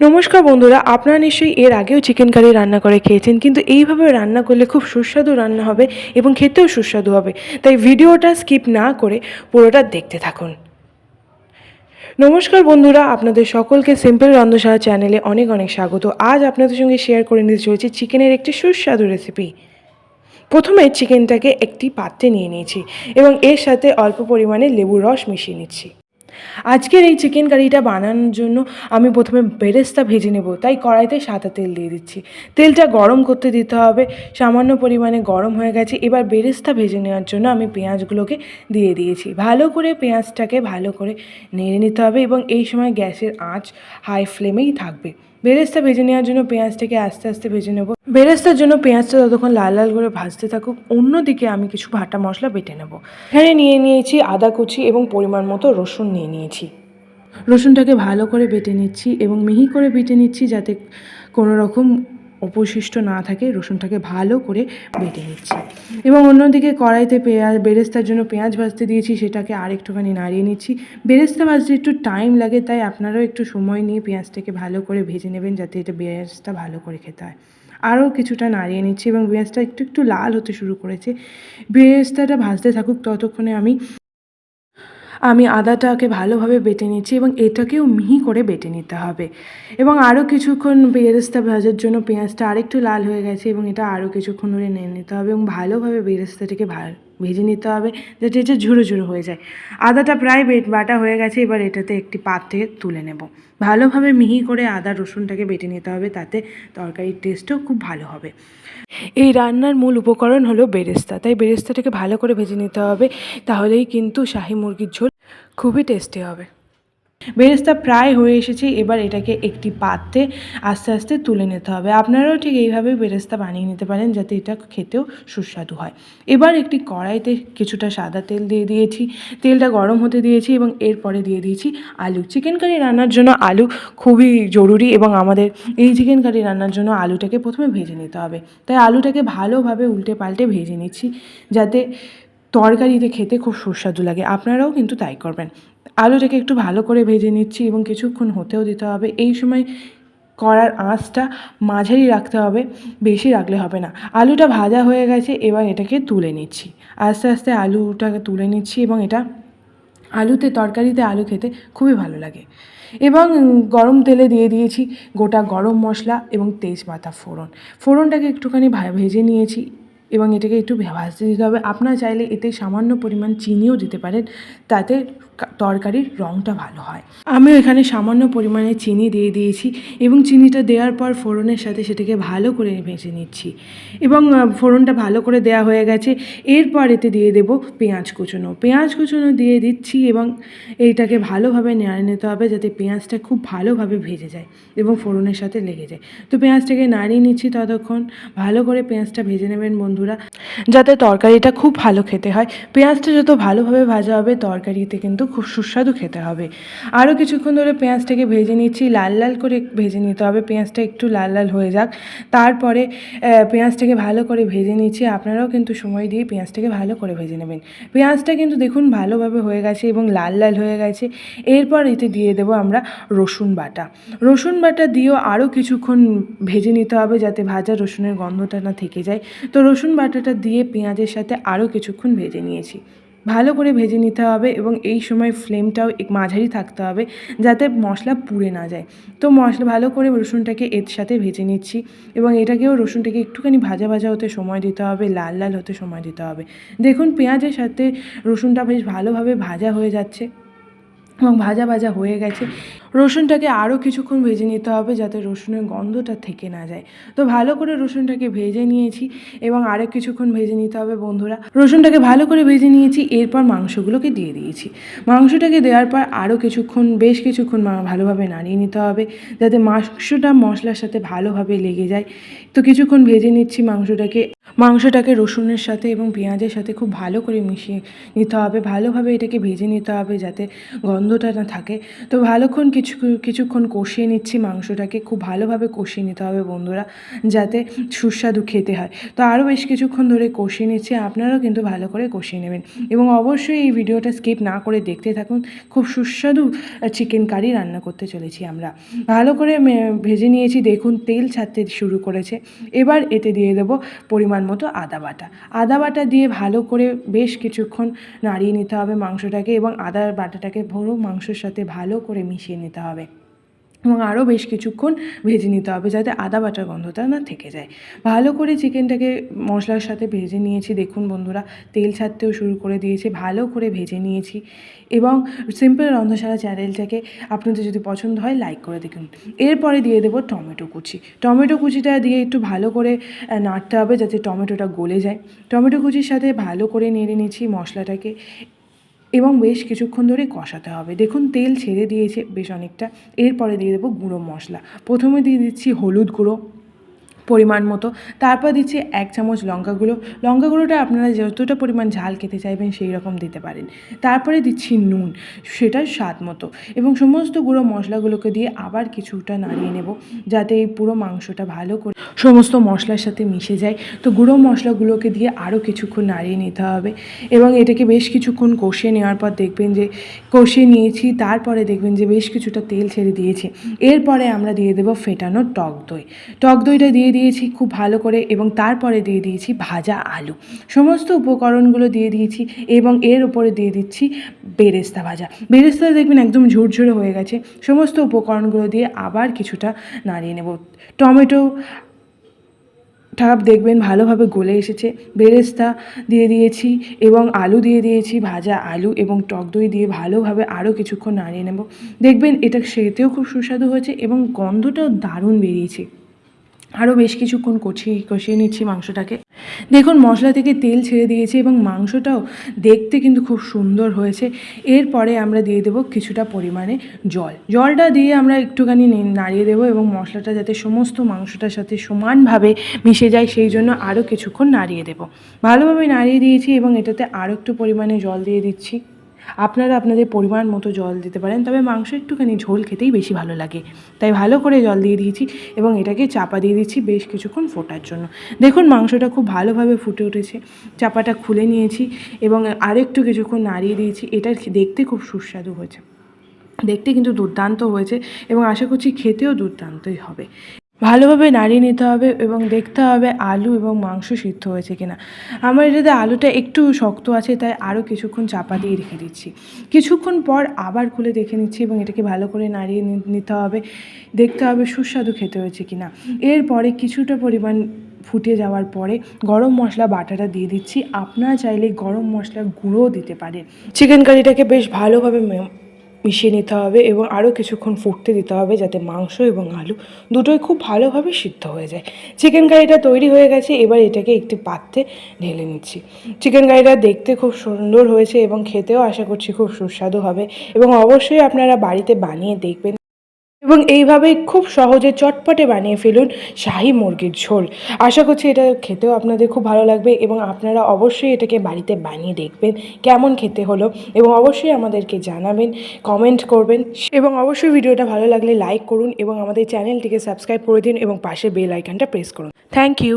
নমস্কার বন্ধুরা, আপনারা নিশ্চয়ই এর আগেও চিকেন কারি রান্না করে খেয়েছেন, কিন্তু এইভাবে রান্না করলে খুব সুস্বাদু রান্না হবে এবং খেতেও সুস্বাদু হবে। তাই ভিডিওটা স্কিপ না করে পুরোটা দেখতে থাকুন। নমস্কার বন্ধুরা, আপনাদের সকলকে সিম্পল রন্ধশালা চ্যানেলে অনেক অনেক স্বাগত। আজ আপনাদের সঙ্গে শেয়ার করে নিতে চলেছি চিকেনের একটি সুস্বাদু রেসিপি প্রথমে চিকেনটাকে একটি পাত্রে নিয়ে নিয়েছি এবং এর সাথে অল্প পরিমাণে লেবুর রস মিশিয়ে নিচ্ছি। আজকের এই চিকেন কারিটা বানানোর জন্য আমি প্রথমে বেরেস্তা ভেজে নেব। তাই কড়াইতে সাদা তেল দিয়ে দিচ্ছি। তেলটা গরম করতে দিতে হবে। সামান্য পরিমাণে গরম হয়ে গেছে। এবার বেরেস্তা ভেজে নেওয়ার জন্য আমি পেঁয়াজগুলোকে দিয়ে দিয়েছি। ভালো করে পেঁয়াজটাকে ভালো করে নেড়ে নিতে হবে এবং এই সময় গ্যাসের আঁচ হাই ফ্লেমেই থাকবে। বেরেস্তা ভেজে নেওয়ার জন্য পেঁয়াজটাকে আস্তে আস্তে ভেজে নেব। বেরেস্তার জন্য পেঁয়াজটা ততক্ষণ লাল লাল করে ভাজতে থাকুক, অন্যদিকে আমি কিছু ভাটা মশলা বেটে নেব। এখানে নিয়ে নিয়েছি আদা কুচি এবং পরিমাণ মতো রসুন নিয়ে নিয়েছি। রসুনটাকে ভালো করে বেটে নিচ্ছি এবং মিহি করে বেটে নিচ্ছি যাতে কোনো রকম অবশিষ্ট না থাকে, রসুনটাকে ভালো করে বেটে নিচ্ছি। এবং অন্যদিকে কড়াইতে পেঁয়াজ, বেরেস্তার জন্য পেঁয়াজ ভাজতে দিয়েছি, সেটাকে আর একটুখানি নাড়িয়ে নিচ্ছি। বেরেস্তা ভাজতে একটু টাইম লাগে, তাই আপনারাও একটু সময় নিয়ে পেঁয়াজটাকে ভালো করে ভেজে নেবেন, যাতে এটা বেরেস্তা ভালো করে খেতে হয়। আরও কিছুটা নাড়িয়ে নিচ্ছি এবং পেঁয়াজটা একটু একটু লাল হতে শুরু করেছে। বেরেস্তাটা ভাজতে থাকুক, ততক্ষণে আমি আমি আদাটাকে ভালোভাবে বেটে নিচ্ছি এবং এটাকেও মিহি করে বেটে নিতে হবে। এবং আরও কিছুক্ষণ বেরেস্তা ভাজার জন্য পেঁয়াজটা আরেকটু লাল হয়ে গেছে এবং এটা আরও কিছুক্ষণ ধরে নিয়ে নিতে হবে এবং ভালোভাবে বেরেস্তাটিকে ভা ভেজে নিতে হবে যাতে এটা ঝুরো ঝুড়ো হয়ে যায়। আদাটা প্রায় বেট, বাটা হয়ে গেছে, এবার এটাতে একটি পাত্রে তুলে নেব। ভালোভাবে মিহি করে আদা, রসুনটাকে বেটে নিতে হবে, তাতে তরকারির টেস্টও খুব ভালো হবে। এই রান্নার মূল উপকরণ হলো বেরেস্তা। তাই বেরেস্তাটাকে ভালো করে ভেজে নিতে হবে, তাহলেই কিন্তু শাহি মুরগির ঝোল খুবই টেস্টি হবে। বেরেস্তা প্রায় হয়ে এসেছে, এবার এটাকে একটি পাত্রে আস্তে আস্তে তুলে নিতে হবে। আপনারাও ঠিক এইভাবে বেরেস্তা বানিয়ে নিতে পারেন যাতে এটা খেতেও সুস্বাদু হয়। এবার একটি কড়াইতে কিছুটা সাদা তেল দিয়ে দিয়েছি। তেলটা গরম হতে দিয়েছি এবং এরপরে দিয়ে দিয়েছি আলু। চিকেন কারি রান্নার জন্য আলু খুবই জরুরি এবং আমাদের এই চিকেন কারি রান্নার জন্য আলুটাকে প্রথমে ভেজে নিতে হবে। তাই আলুটাকে ভালোভাবে উল্টে পাল্টে ভেজে নিচ্ছি যাতে তরকারিতে খেতে খুব সুস্বাদু লাগে। আপনারাও কিন্তু তাই করবেন। আলুটাকে একটু ভালো করে ভেজে নিচ্ছি এবং কিছুক্ষণ হতেও দিতে হবে। এই সময় করার আঁচটা মাঝারি রাখতে হবে, বেশি রাখলে হবে না। আলুটা ভাজা হয়ে গেছে, এবার এটাকে তুলে নিচ্ছি। আস্তে আস্তে আলুটাকে তুলে নিচ্ছি এবং এটা আলুতে, তরকারিতে আলু খেতে খুবই ভালো লাগে। এবং গরম তেলে দিয়ে দিয়েছি গোটা গরম মশলা এবং তেজপাতা ফোড়ন। ফোড়নটাকে একটুখানি ভেজে নিয়েছি। এবং এটাকে একটু ভাজতে দিতে হবে। আপনারা চাইলে এতে সামান্য পরিমাণ চিনিও দিতে পারেন, তাতে তরকারির রঙটা ভালো হয়। আমি এখানে সামান্য পরিমাণে চিনি দিয়ে দিয়েছি এবং চিনিটা দেওয়ার পর ফোড়নের সাথে সেটাকে ভালো করে ভেজে নিচ্ছি। এবং ফোড়নটা ভালো করে দেওয়া হয়ে গেছে। এরপর এতে দিয়ে দেব পেঁয়াজ কুচনো। পেঁয়াজ কুচনো দিয়ে দিচ্ছি এবং এইটাকে ভালোভাবে নেড়ে নিতে হবে যাতে পেঁয়াজটা খুব ভালোভাবে ভেজে যায় এবং ফোড়নের সাথে লেগে যায়। তো পেঁয়াজটাকে নাড়িয়ে নিচ্ছি ততক্ষণ। ভালো করে পেঁয়াজটা ভেজে নেবেন বন্ধুরা, যাতে তরকারিটা খুব ভালো খেতে হয়। পেঁয়াজটা যত ভালোভাবে ভাজা হবে, তরকারিতে কিন্তু খুব সুস্বাদু খেতে হবে। আরও কিছুক্ষণ ধরে পেঁয়াজটাকে ভেজে নিচ্ছি। লাল লাল করে ভেজে নিতে হবে। পেঁয়াজটা একটু লাল লাল হয়ে যাক। তারপরে পেঁয়াজটাকে ভালো করে ভেজে নিচ্ছি। আপনারাও কিন্তু সময় দিয়ে পেঁয়াজটাকে ভালো করে ভেজে নেবেন। পেঁয়াজটা কিন্তু দেখুন ভালোভাবে হয়ে গেছে এবং লাল লাল হয়ে গেছে। এরপর এতে দিয়ে দেবো আমরা রসুন বাটা। রসুন বাটা দিয়েও আরও কিছুক্ষণ ভেজে নিতে হবে যাতে ভাজা রসুনের গন্ধটা না থেকে যায়। তো রসুন বাটাটা দিয়ে পেঁয়াজের সাথে আরও কিছুক্ষণ ভেজে নিয়েছি। ভালো করে ভেজে নিতে হবে এবং এই সময় ফ্লেমটাও মাঝারি থাকতে হবে যাতে মশলা পুড়ে না যায়। তো মশলা ভালো করে রসুনটাকে এর সাথে ভেজে নিচ্ছি এবং এটাকেও রসুনটাকে একটুখানি ভাজা ভাজা হতে সময় দিতে হবে, লাল লাল হতে সময় দিতে হবে। দেখুন পেঁয়াজের সাথে রসুনটা বেশ ভালোভাবে ভাজা হয়ে যাচ্ছে এবং ভাজা ভাজা হয়ে গেছে। রসুনটাকে আরও কিছুক্ষণ ভেজে নিতে হবে যাতে রসুনের গন্ধটা থেকে না যায়। তো ভালো করে রসুনটাকে ভেজে নিয়েছি এবং আরও কিছুক্ষণ ভেজে নিতে হবে বন্ধুরা। রসুনটাকে ভালো করে ভেজে নিয়েছি, এরপর মাংসগুলোকে দিয়ে দিয়েছি। মাংসটাকে দেওয়ার পর আরও কিছুক্ষণ, বেশ কিছুক্ষণ ভালোভাবে নাড়িয়ে নিতে হবে যাতে মাংসটা মশলার সাথে ভালোভাবে লেগে যায়। তো কিছুক্ষণ ভেজে নিচ্ছি মাংসটাকে। মাংসটাকে রসুনের সাথে এবং পেঁয়াজের সাথে খুব ভালো করে মিশিয়ে নিতে হবে। ভালোভাবে এটাকে ভেজে নিতে হবে যাতে গন্ধটা না থাকে। তো ভালোক্ষণ কিছু কিছু কিছুক্ষণ কষিয়ে নিচ্ছি, মাংসটাকে খুব ভালোভাবে কষিয়ে নিতে হবে বন্ধুরা, যাতে সুস্বাদু খেতে হয়। তো আরও বেশ কিছুক্ষণ ধরে কষিয়ে নিচ্ছি, আপনারাও কিন্তু ভালো করে কষিয়ে নেবেন। এবং অবশ্যই এই ভিডিওটা স্কিপ না করে দেখতে থাকুন, খুব সুস্বাদু চিকেন কারি রান্না করতে চলেছি আমরা। ভালো করে ভেজে নিয়েছি, দেখুন তেল ছাড়তে শুরু করেছে। এবার এতে দিয়ে দেবো পরিমাণ মতো আদা বাটা। আদা বাটা দিয়ে ভালো করে বেশ কিছুক্ষণ নাড়িয়ে নিতে হবে মাংসটাকে এবং আদা বাটাটাকে পুরো মাংসের সাথে ভালো করে মিশিয়ে নিতে হবে। এবং আরও বেশ কিছুক্ষণ ভেজে নিতে হবে যাতে আদা বাটার গন্ধটা না থেকে যায়। ভালো করে চিকেনটাকে মশলার সাথে ভেজে নিয়েছি। দেখুন বন্ধুরা, তেল ছাড়তেও শুরু করে দিয়েছে। ভালো করে ভেজে নিয়েছি। এবং সিম্পল রন্ধশালা চ্যানেলটাকে আপনাদের যদি পছন্দ হয়, লাইক করে দেখুন। এরপরে দিয়ে দেবো টমেটো কুচি। টমেটো কুচিটা দিয়ে একটু ভালো করে নাড়তে হবে যাতে টমেটোটা গলে যায়। টমেটো কুচির সাথে ভালো করে নেড়ে নিয়েছি মশলাটাকে। এবং বেশ কিছুক্ষণ ধরে কষাতে হবে। দেখুন, তেল ছেড়ে দিয়েছে বেশ অনেকটা। এরপরে দিয়ে দেবো গুঁড়ো মশলা। প্রথমে দিয়ে দিচ্ছি হলুদ গুঁড়ো। পরিমাণ মতো। তারপর দিচ্ছি এক চামচ লঙ্কা গুঁড়ো লঙ্কা গুঁড়োটা আপনারা যতটা পরিমাণ ঝাল খেতে চাইবেন সেই রকম দিতে পারেন। তারপরে দিচ্ছি নুন, সেটা স্বাদ মতো। এবং সমস্ত গুঁড়ো মশলাগুলোকে দিয়ে আবার কিছুটা নাড়িয়ে নেব, যাতে এই পুরো মাংসটা ভালো করে সমস্ত মশলার সাথে মিশে যায়। তো গুঁড়ো মশলাগুলোকে দিয়ে আরও কিছুক্ষণ নাড়িয়ে নিতে হবে। এবং এটাকে বেশ কিছুক্ষণ কষিয়ে নেওয়ার পর দেখবেন যে, কষিয়ে নিয়েছি, তারপরে দেখবেন যে বেশ কিছুটা তেল ছেড়ে দিয়েছে। এরপরে আমরা দিয়ে দেবো ফেটানো টক দই। টক দইটা দিয়ে দিয়েছি খুব ভালো করে এবং তারপরে দিয়ে দিয়েছি ভাজা আলু। সমস্ত উপকরণগুলো দিয়ে দিয়েছি এবং এর উপরে দিয়ে দিচ্ছি বেরেস্তা ভাজা। বেরেস্তা দেখবেন একদম ঝুরঝুরে হয়ে গেছে। সমস্ত উপকরণগুলো দিয়ে আবার কিছুটা নাড়িয়ে নেব। টমেটো ঠাপ দেখবেন ভালোভাবে গলে এসেছে। বেরেস্তা দিয়ে দিয়েছি এবং আলু দিয়ে দিয়েছি, ভাজা আলু এবং টক দই দিয়ে ভালোভাবে আরও কিছুক্ষণ নাড়িয়ে নেব। দেখবেন এটা খেতেও খুব সুস্বাদু হয়েছে এবং গন্ধটাও দারুণ বেরিয়েছে। আরও বেশ কিছুক্ষণ কষিয়ে কষিয়ে নিচ্ছি মাংসটাকে। দেখুন, মশলা থেকে তেল ছেড়ে দিয়েছি এবং মাংসটাও দেখতে কিন্তু খুব সুন্দর হয়েছে। এরপরে আমরা দিয়ে দেবো কিছুটা পরিমাণে জল। জলটা দিয়ে আমরা একটুখানি নাড়িয়ে দেবো এবং মশলাটা যাতে সমস্ত মাংসটার সাথে সমানভাবে মিশে যায়, সেই জন্য আরও কিছুক্ষণ নাড়িয়ে দেবো। ভালোভাবে নাড়িয়ে দিয়েছি এবং এটাতে আরও একটু পরিমাণে জল দিয়ে দিচ্ছি। আপনারা আপনাদের পরিমাণ মতো জল দিতে পারেন, তবে মাংস একটুখানি ঝোল খেতেই বেশি ভালো লাগে। তাই ভালো করে জল দিয়ে দিয়েছি এবং এটাকে চাপা দিয়ে দিচ্ছি বেশ কিছুক্ষণ ফোটার জন্য। দেখুন, মাংসটা খুব ভালোভাবে ফুটে উঠেছে। চাপাটা খুলে নিয়েছি এবং আরেকটু কিছুক্ষণ নাড়িয়ে দিয়েছি। এটা দেখতে খুব সুস্বাদু হয়েছে। দেখতে কিন্তু দুর্দান্ত হয়েছে এবং আশা করছি খেতেও দুর্দান্তই হবে। ভালোভাবে নাড়িয়ে নিতে হবে এবং দেখতে হবে আলু এবং মাংস সিদ্ধ হয়েছে কিনা। আমার এটাতে আলুটা একটু শক্ত আছে, তাই আরও কিছুক্ষণ চাপা দিয়ে রেখে দিচ্ছি। কিছুক্ষণ পর আবার খুলে দেখে নিচ্ছি এবং এটাকে ভালো করে নাড়িয়ে নিতে হবে। দেখতে হবে সুস্বাদু খেতে হয়েছে কিনা। এরপরে কিছুটা পরিমাণ ফুটে যাওয়ার পরে গরম মশলা বাটাটা দিয়ে দিচ্ছি। আপনারা চাইলে গরম মশলা গুঁড়োও দিতে পারেন। চিকেন কারিটাকে বেশ ভালোভাবে মিশিয়ে নিতে হবে এবং আরও কিছুক্ষণ ফুটতে দিতে হবে যাতে মাংস এবং আলু দুটোই খুব ভালোভাবে সিদ্ধ হয়ে যায়। চিকেন কারিটা তৈরি হয়ে গেছে, এবার এটাকে একটি পাত্রে ঢেলে নিচ্ছি। চিকেন কারিটা দেখতে খুব সুন্দর হয়েছে এবং খেতেও আশা করছি খুব সুস্বাদু হবে এবং অবশ্যই আপনারা বাড়িতে বানিয়ে দেখবেন। এবং এইভাবে খুব সহজে চটপটে বানিয়ে ফেলুন শাহি মুরগির ঝোল। আশা করছি এটা খেতেও আপনাদের খুব ভালো লাগবে এবং আপনারা অবশ্যই এটাকে বাড়িতে বানিয়ে দেখবেন কেমন খেতে হলো এবং অবশ্যই আমাদেরকে জানাবেন কমেন্ট করবেন এবং অবশ্যই ভিডিওটা ভালো লাগলে লাইক করুন এবং আমাদের চ্যানেলটিকে সাবস্ক্রাইব করে দিন এবং পাশে বেল আইকনটা প্রেস করুন। Thank you